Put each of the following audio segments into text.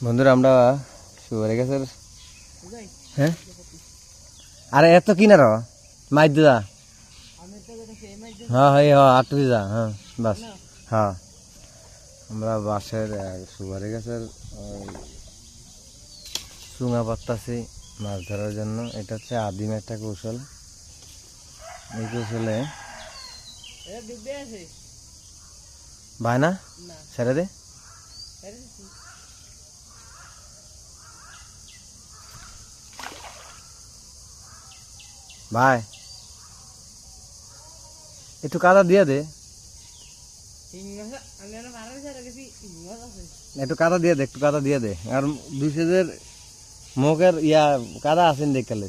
বন্ধুরা আমরা সুপারি গাছের হ্যাঁ? আরে এত কিনার? মাইর দিদা। হ্যাঁ হ্যাঁ হ্যাঁ আটু যা হ্যাঁ বাস। হ্যাঁ। আমরা আহ, সুপারি গাছের চুঙা পাত্তাছি মাছ ধরার জন্য। এটা হচ্ছে আদিম একটা কৌশল। এই কৌশলে ভাই না। ছেড়ে দে। ভাই। একটু কাদা দিয়ে দে। একটু কাদা দিয়ে দে, একটু কাদা দিয়ে দে। আর দুই সেজের মুখের ইয়া কাদা আছেন দেখালে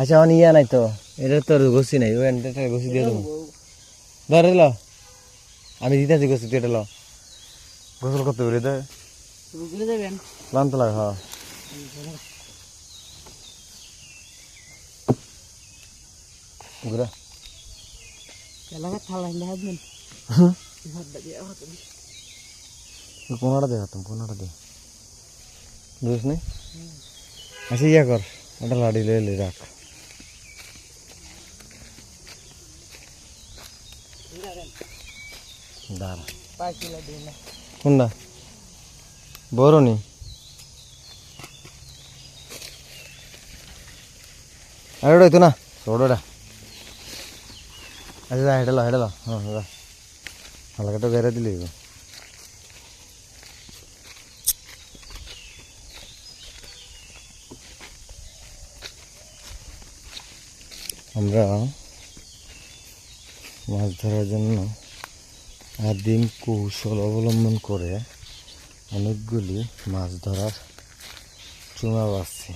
আচ্ছা আমার ইয়া নাই তো। এটা তোর ঘষি নাই ওই এটা ঘষি দিয়ে দেবো। ধর ল। আমি দিতেছি ঘষি তুই এটা ল। গোসল করতে পারি তো ক্লান্ত লাগে হ্যাঁ ঘুরা। কোনাটা দেখাতাম কোনাটা দে বুঝিস নি? আচ্ছা ইয়া কর। এটা লাড়ি লয়ে লে রাখ দাঁড়া কোনটা বড় নি আর ওটা তো না ছোটটা আমরা মাছ ধরার জন্য আদিম কৌশল অবলম্বন করে অনেকগুলি মাছ ধরার চুমা বাঁচছি